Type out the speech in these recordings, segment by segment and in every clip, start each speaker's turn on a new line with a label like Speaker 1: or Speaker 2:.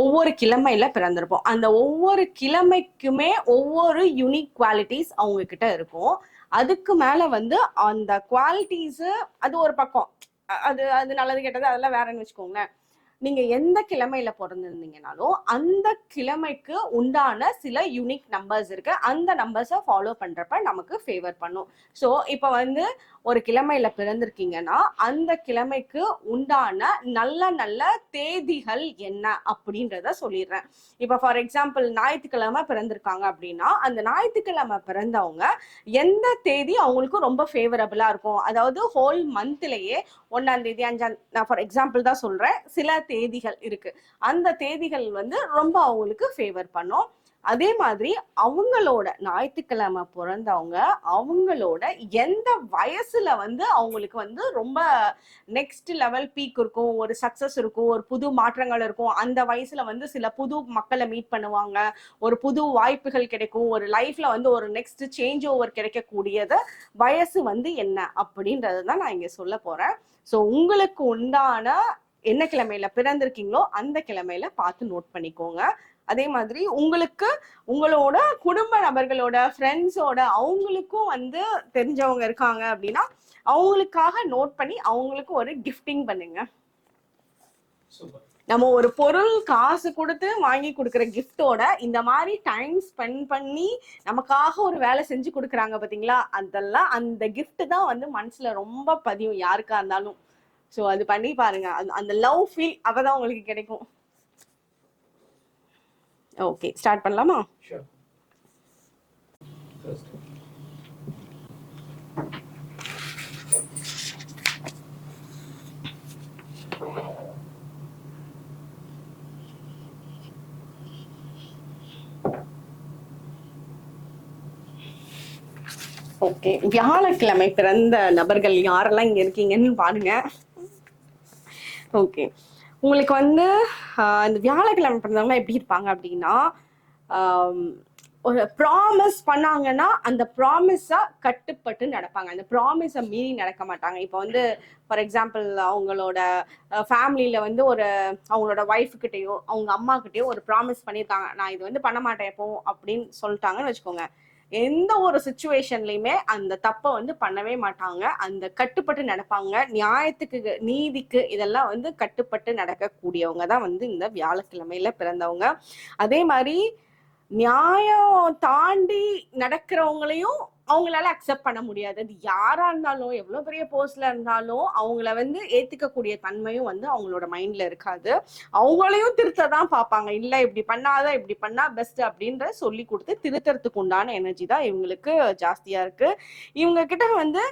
Speaker 1: ஒவ்வொரு கிழமையில பிறந்திருப்போம். அந்த ஒவ்வொரு கிழமைக்குமே ஒவ்வொரு யூனிக் குவாலிட்டிஸ் அவங்க கிட்ட இருக்கும். அதுக்கு மேல வந்து அந்த குவாலிட்டிஸ் அது ஒரு பக்கம். அது அது நல்லது கெட்டது அதெல்லாம் வேறன்னு வச்சுக்கோங்களேன். நீங்க எந்த கிழமையில பிறந்திருந்தீங்கனாலும் அந்த கிழமைக்கு உண்டான சில யூனிக் நம்பர்ஸ் இருக்கு. அந்த நம்பர்ஸை ஃபாலோ பண்றப்ப நமக்கு ஃபேவர் பண்ணும். ஸோ இப்போ வந்து ஒரு கிழமையில பிறந்திருக்கீங்கன்னா அந்த கிழமைக்கு உண்டான நல்ல நல்ல தேதிகள் என்ன அப்படின்றத சொல்லிடுறேன். இப்போ ஃபார் எக்ஸாம்பிள் ஞாயிற்றுக்கிழமை பிறந்திருக்காங்க அப்படின்னா அந்த ஞாயிற்றுக்கிழமை பிறந்தவங்க எந்த தேதி அவங்களுக்கு ரொம்ப ஃபேவரபிளா இருக்கும்? அதாவது ஹோல் மந்த்லயே ஒன்னாம் தேதி அஞ்சாம் நான் ஃபார் எக்ஸாம்பிள் தான் சொல்றேன். சில தேதிகள் இருக்கு. அந்த தேதிகள் வந்து ரொம்ப அவங்களுக்கு ஃபேவர் பண்ணும். அதே மாதிரி அவங்களோட ஞாயிற்றுக்கிழமை பிறந்தவங்க அவங்களோட எந்த வயசுல வந்து அவங்களுக்கு வந்து ரொம்ப நெக்ஸ்ட் லெவல் பீக் இருக்கும் ஒரு சக்சஸ் இருக்கும் ஒரு புது மாற்றங்கள் இருக்கும் அந்த வயசுல வந்து சில புது மக்களை மீட் பண்ணுவாங்க ஒரு புது வாய்ப்புகள் கிடைக்கும் ஒரு லைஃப்ல வந்து ஒரு நெக்ஸ்ட் சேஞ்ச் ஓவர் கிடைக்கக்கூடியது வயசு வந்து என்ன அப்படின்றது தான் நான் இங்க சொல்ல போறேன். ஸோ உங்களுக்கு உண்டான என்ன கிழமையில பிறந்திருக்கீங்களோ அந்த கிழமையில பார்த்து நோட் பண்ணிக்கோங்க. அதே மாதிரி உங்களுக்கு உங்களோட குடும்ப நபர்களோட ஃப்ரெண்ட்ஸோட அவங்களுக்கும் வந்து தெரிஞ்சவங்க இருக்காங்க அப்படின்னா அவங்களுக்காக நோட் பண்ணி அவங்களுக்கு ஒரு கிஃப்டிங் பண்ணுங்க. நம்ம ஒரு பொருள் காசு கொடுத்து வாங்கி கொடுக்குற கிஃப்டோட இந்த மாதிரி டைம் ஸ்பெண்ட் பண்ணி நமக்காக ஒரு வேலை செஞ்சு கொடுக்குறாங்க பாத்தீங்களா? அதெல்லாம் அந்த gift தான் வந்து மனசுல ரொம்ப பதியும் யாருக்கா இருந்தாலும். ஸோ அது பண்ணி பாருங்க. அந்த- அந்த லவ் ஃபீல் அப்பதான் உங்களுக்கு கிடைக்கும். ஓகே ஸ்டார்ட் பண்ணலாமா? ஓகே வியாழக்கிழமை பிறந்த நபர்கள் யாரெல்லாம் இங்க இருக்கீங்கன்னு பாருங்க. ஓகே உங்களுக்கு வந்து இந்த வியாழக்கிழமை பிறந்தவங்க எப்படி இருப்பாங்க அப்படின்னா ஒரு ப்ராமிஸ் பண்ணாங்கன்னா அந்த ப்ராமிஸை கட்டுப்பட்டு நடப்பாங்க. அந்த ப்ராமிஸை மீறி நடக்க மாட்டாங்க. இப்போ வந்து ஃபார் எக்ஸாம்பிள் அவங்களோட ஃபேமிலியில் வந்து ஒரு அவங்களோட ஒய்ஃப்கிட்டேயோ அவங்க அம்மாக்கிட்டேயோ ஒரு ப்ராமிஸ் பண்ணியிருக்காங்க நான் இது வந்து பண்ண மாட்டேன் எப்போ அப்படின்னு சொல்லிட்டாங்கன்னு வச்சுக்கோங்க. எந்த ஒரு சுச்சுவேஷன்லயுமே அந்த தப்பை வந்து பண்ணவே மாட்டாங்க. அந்த கட்டுப்பட்டு நடப்பாங்க. நியாயத்துக்கு நீதிக்கு இதெல்லாம் வந்து கட்டுப்பட்டு நடக்கக்கூடியவங்க தான் வந்து இந்த வியாழக்கிழமையில பிறந்தவங்க. அதே மாதிரி நியாயம் தாண்டி நடக்கிறவங்களையும் அவங்களால அக்செப்ட் பண்ண முடியாது. அது யாரா இருந்தாலும் எவ்வளவு பெரிய போஸ்ட்ல இருந்தாலும் அவங்கள வந்து ஏத்துக்கக்கூடிய தன்மையும் வந்து அவங்களோட மைண்ட்ல இருக்காது. அவங்களையும் திருத்த தான் பார்ப்பாங்க. இல்ல இப்படி பண்ணாத இப்படி பண்ணா பெஸ்ட் அப்படின்ற சொல்லி கொடுத்து திருத்தறதுக்கு உண்டான எனர்ஜி தான் இவங்களுக்கு ஜாஸ்தியா இருக்கு. இவங்க கிட்ட வந்து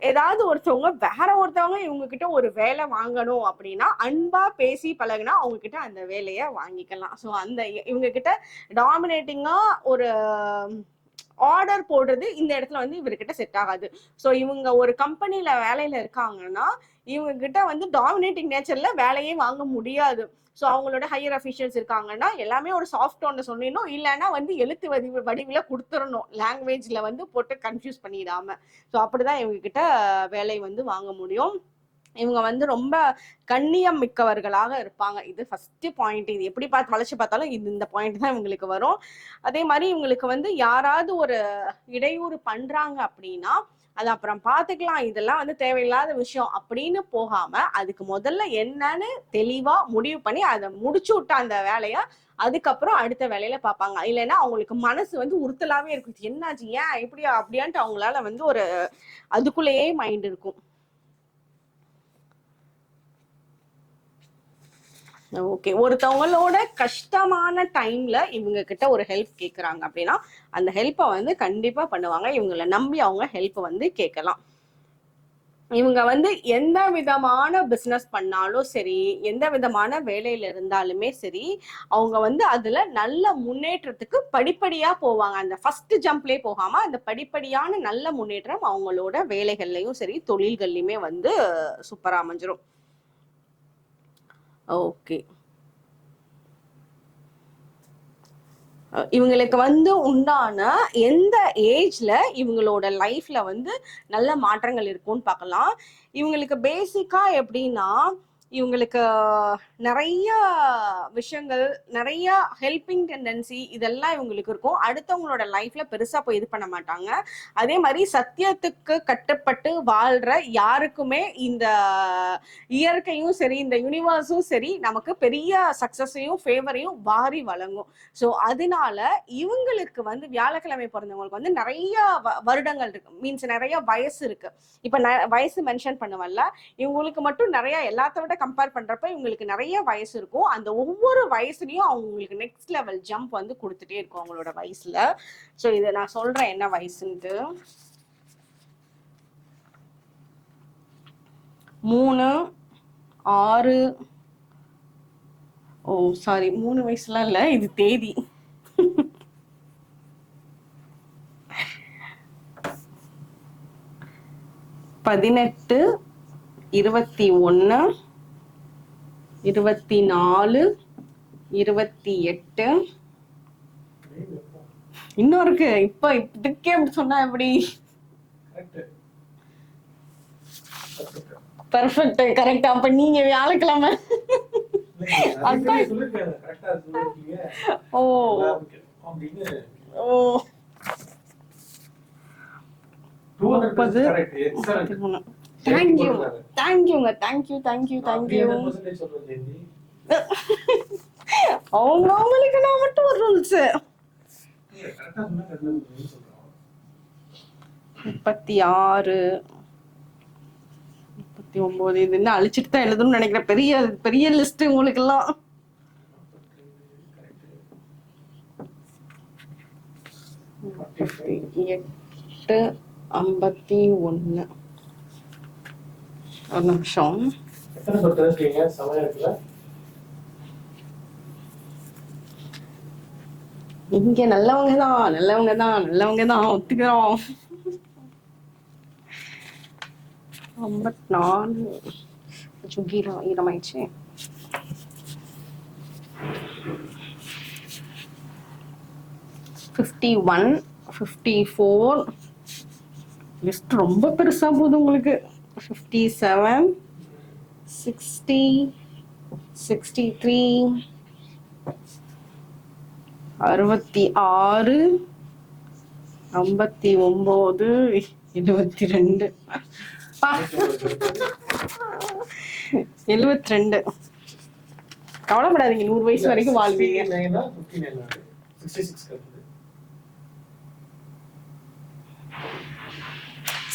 Speaker 1: ஏதாவது ஒருத்தவங்க வேற ஒருத்தவங்க இவங்க கிட்ட ஒரு வேலை வாங்கணும் அப்படின்னா அன்பா பேசி பழகுனா அவங்க கிட்ட அந்த வேலையை வாங்கிக்கலாம். ஸோ அந்த இவங்க கிட்ட டாமினேட்டிங்கா ஒரு ஆர்டர் போடுறது இந்த இடத்துல வந்து இவர்கிட்ட செட் ஆகாது. ஸோ இவங்க ஒரு கம்பெனியில் வேலையில இருக்காங்கன்னா இவங்க கிட்ட வந்து டாமினேட்டிங் நேச்சர்ல வேலையே வாங்க முடியாது. ஸோ அவங்களோட ஹையர் அஃபிஷியல்ஸ் இருக்காங்கன்னா எல்லாமே ஒரு சாஃப்ட் ஒன்று சொன்னிடணும் இல்லைன்னா வந்து எழுத்து வடிவ வடிவில் கொடுத்துடணும். லாங்குவேஜில் வந்து போட்டு கன்ஃபியூஸ் பண்ணிடாம. ஸோ அப்படிதான் இவங்க கிட்ட வேலை வந்து வாங்க முடியும். இவங்க வந்து ரொம்ப கண்ணியம் மிக்கவர்களாக இருப்பாங்க. இது ஃபர்ஸ்ட் பாயிண்ட் இது எப்படி பார்த்து வளைச்சு பார்த்தாலும் இது இந்த பாயிண்ட் தான் இவங்களுக்கு வரும். அதே மாதிரி இவங்களுக்கு வந்து யாராவது ஒரு இடையூறு பண்றாங்க அப்படின்னா அது அப்புறம் பார்த்துக்கலாம் இதெல்லாம் வந்து தேவையில்லாத விஷயம் அப்படின்னு போகாம அதுக்கு முதல்ல என்னன்னு தெளிவா முடிவு பண்ணி அதை முடிச்சு விட்ட அந்த வேலைய அதுக்கப்புறம் அடுத்த வேலையில பார்ப்பாங்க. இல்லைன்னா அவங்களுக்கு மனசு வந்து உறுத்தலாவே இருக்கும். என்னாச்சு? ஏன் இப்படியா அப்படியான்ட்டு அவங்களால வந்து ஒரு அதுக்குள்ளேயே மைண்ட் இருக்கும். ஓகே ஒருத்தவங்களோட கஷ்டமான டைம்ல இவங்க கிட்ட ஒரு ஹெல்ப் கேட்குறாங்க அப்படின்னா அந்த ஹெல்ப்பை வந்து கண்டிப்பா பண்ணுவாங்க. இவங்கள நம்பி அவங்க ஹெல்ப் வந்து கேட்கலாம் இவங்க வந்து எந்த விதமான பிஸ்னஸ் பண்ணாலும் சரி எந்த விதமான வேலையில இருந்தாலுமே சரி அவங்க வந்து அதுல நல்ல முன்னேற்றத்துக்கு படிப்படியா போவாங்க. அந்த ஃபர்ஸ்ட் ஜம்ப்லேயே போகாம அந்த படிப்படியான நல்ல முன்னேற்றம் அவங்களோட வேலைகள்லையும் சரி தொழில்கள்லையுமே வந்து சூப்பரா அமைஞ்சிரும். ஓகே. இவங்களுக்கு வந்து உண்டான எந்த ஏஜ்ல இவங்களோட லைஃப்ல வந்து நல்ல மாற்றங்கள் இருக்கும்னு பார்க்கலாம். இவங்களுக்கு பேசிக்கா எப்படின்னா இவங்களுக்கு நிறைய விஷயங்கள் நிறைய ஹெல்பிங் டெண்டன்சி இதெல்லாம் இவங்களுக்கு இருக்கும். அடுத்தவங்களோட லைஃப்ல பெருசா போய் இது பண்ண மாட்டாங்க. அதே மாதிரி சத்தியத்துக்கு கட்டுப்பட்டு வாழ்ற யாருக்குமே இந்த இயற்கையும் சரி இந்த யூனிவர்ஸும் சரி நமக்கு பெரிய சக்சஸையும் ஃபேவரையும் வாரி வழங்கும். ஸோ அதனால இவங்களுக்கு வந்து வியாழக்கிழமை பிறந்தவங்களுக்கு வந்து நிறைய வ- வருடங்கள் இருக்கு. மீன்ஸ் நிறைய வயசு இருக்கு. இப்ப வயசு மென்ஷன் பண்ணுவல்ல. இவங்களுக்கு மட்டும் நிறைய எல்லாத்த விட கம்பேர் பண்றப்ப இவங்களுக்கு நிறைய வயசு இருக்கும். அந்த ஒவ்வொரு வயசுலயும் அவங்களுக்கு நெக்ஸ்ட் லெவல் ஜம்ப் வந்து கொடுத்துட்டே இருக்கும் அவங்களோட வயசுல. ஸோ இதை நான் சொல்றேன் என்ன வயசுன்ட்டு. மூணு ஆறு ஓ சாரி மூணு வயசுலாம் இல்ல இது தேதி. பதினெட்டு இருபத்தி ஒன்று இருபத்தி நாலு இருபத்தி எட்டு இன்னும் இருக்கு. இப்ப இதுக்கே சொன்னா எப்படி? பெர்ஃபெக்ட் கரெக்டா அப்ப நீங்க வியாழக்கிழமை. ஓ. ஓ. முப்பது. தேங்க்யூ தேங்க்யூங்க தேங்க்யூ தேங்க்யூ தேங்க்யூ அவங்க அவங்களுக்கு நான் மட்டும் ஒரு ரூல்ஸ் முப்பத்தி ஆறு முப்பத்தி ஒன்பது இது என்ன அழிச்சிட்டு தான் எழுதணும்னு நினைக்கிறேன். பெரிய பெரிய லிஸ்ட் உங்களுக்கு எல்லாம் முப்பத்தி எட்டு ஐம்பத்தி ஒண்ணு. ஒரு நிமிஷம். இங்க நல்லவங்க தான் நல்லவங்க தான் நல்லவங்க தான் ஒத்துக்கிறோம். ஐம்பத்தி நாலு ஈரம் ஈரமாயிடுச்சு. Fifty one fifty four list ரொம்ப பெருசா போகுது உங்களுக்கு. Fifty seven sixty sixty three அறுபத்தி ஆறு ஐம்பத்தி ஒன்பது எழுபத்தி ரெண்டு. எழுபத்தி ரெண்டு. கவலைப்படாதீங்க நூறு வயசு வரைக்கும் வாழ்வீங்க.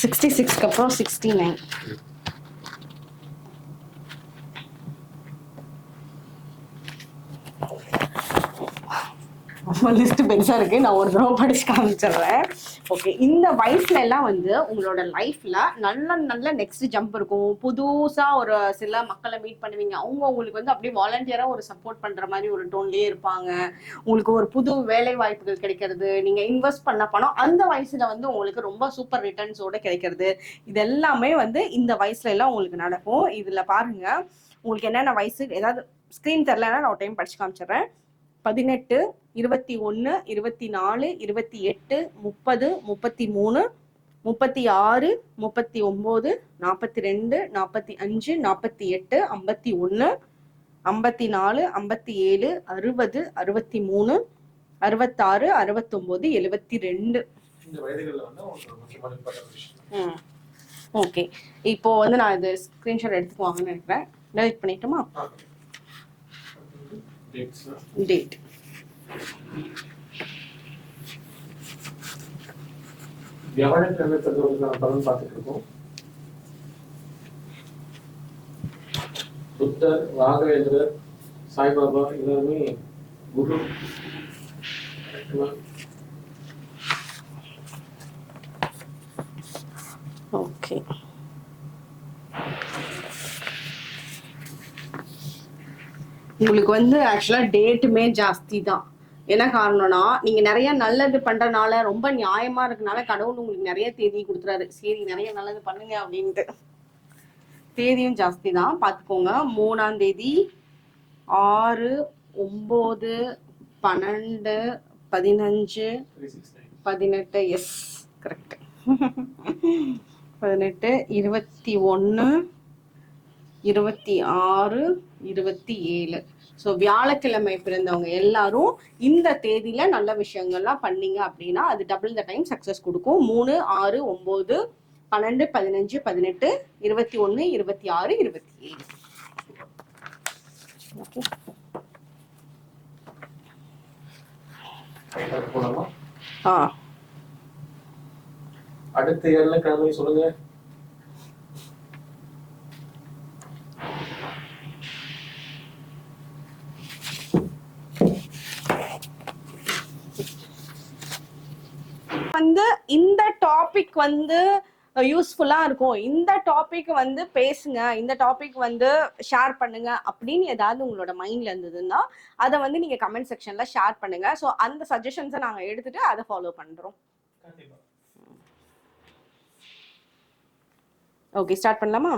Speaker 2: சிக்ஸ்டி
Speaker 1: சிக்ஸ்க்கு அப்புறம் சிக்ஸ்டி நைன் லிஸ்ட் பெருசா இருக்கு. நான் ஒரு தடவை படிச்சு காமிச்சிடுறேன். ஓகே இந்த வயசுல எல்லாம் வந்து உங்களோட லைஃப்ல நல்ல நல்ல நெக்ஸ்ட் ஜம்ப் இருக்கும். புதுசா ஒரு சில மக்களை மீட் பண்ணுவீங்க. அவங்க உங்களுக்கு வந்து அப்படியே வாலண்டியரா ஒரு சப்போர்ட் பண்ற மாதிரி ஒரு டோன்லயே இருப்பாங்க. உங்களுக்கு ஒரு புது வேலை வாய்ப்புகள் கிடைக்கிறது. நீங்க இன்வெஸ்ட் பண்ண பணம் அந்த வயசுல வந்து உங்களுக்கு ரொம்ப சூப்பர் ரிட்டர்ன்ஸோட கிடைக்கிறது. இது எல்லாமே வந்து இந்த வயசுல எல்லாம் உங்களுக்கு நடக்கும். இதுல பாருங்க. உங்களுக்கு என்னென்ன வயசு? ஏதாவது ஸ்க்ரீன் தெரிலன்னா நான் ஒரு டைம் படிச்சு காமிச்சிடுறேன். பதினெட்டு இருபத்தி ஒன்று இருபத்தி நாலு இருபத்தி எட்டு முப்பது முப்பத்தி மூணு முப்பத்தி ஆறு முப்பத்தி ஒம்பது நாற்பத்தி ரெண்டு நாற்பத்தி அஞ்சு நாற்பத்தி எட்டு ஐம்பத்தி ஒன்று ஐம்பத்தி நாலு ஐம்பத்தி ஏழு அறுபது அறுபத்தி மூணு அறுபத்தாறு அறுபத்தொம்போது எழுபத்தி ரெண்டு. ம். ஓகே. இப்போ வந்து நான் இது ஸ்க்ரீன்ஷாட் எடுத்துக்குவாங்கன்னு நினைக்கிறேன். டெலிட் பண்ணிட்டுமா? டேட்
Speaker 2: வியாழக்கிழமை பிறந்தவர்களுக்கான பலன் பார்த்துட்டு இருக்கோம் புத்தர் ராகவேந்திரர் சாய்பாபா எல்லாருமே குரு.
Speaker 1: ஓகே. உங்களுக்கு வந்து ஆக்சுவலாக டேட்டுமே ஜாஸ்தி தான். என்ன காரணம்னா நீங்க நிறைய நல்லது பண்றனால ரொம்ப நியாயமா இருக்கனால கடவுள் உங்களுக்கு நிறைய தேதி கொடுத்துறாரு. சரி நிறைய நல்லது பண்ணுங்க அப்படின்ட்டு. தேதியும் ஜாஸ்தி தான். பார்த்துக்கோங்க. மூணாம் தேதி ஆறு ஒம்பது பன்னெண்டு பதினஞ்சு பதினெட்டு எஸ் கரெக்ட் பதினெட்டு இருபத்தி ஒன்று இருபத்தி ஆறு இருபத்தி ஏழு. ஸோ வியாழக்கிழமை பிறந்தவங்க எல்லாரும் இந்த தேதியில நல்ல விஷயங்கள்லாம் பண்ணீங்க அப்படின்னா அது டபுள் த டைம் சக்ஸஸ் கொடுக்கும். மூணு ஆறு ஒம்பது பன்னெண்டு பதினஞ்சு பதினெட்டு இருபத்தி ஒன்று இருபத்தி ஆறு இருபத்தி ஏழு. ஓகே ஆ.
Speaker 2: அடுத்த ஏழுல கிழமை சொல்லுங்க.
Speaker 1: வந்து இந்த டாபிக் வந்து யூஸ்ஃபுல்லா இருக்கும். இந்த டாபிக் வந்து பேசுங்க இந்த டாபிக் வந்து ஷேர் பண்ணுங்க அப்படின்னு ஏதாவது உங்களோட மைண்ட்ல இருந்ததுன்னா அதை வந்து நீங்க கமெண்ட் செக்ஷன்ல ஷேர் பண்ணுங்க. ஸோ அந்த சஜஷன்ஸை நாங்க எடுத்துட்டு அதை ஃபாலோ பண்றோம்.
Speaker 2: கண்டிப்பா.
Speaker 1: ஓகே ஸ்டார்ட் பண்ணலாமா?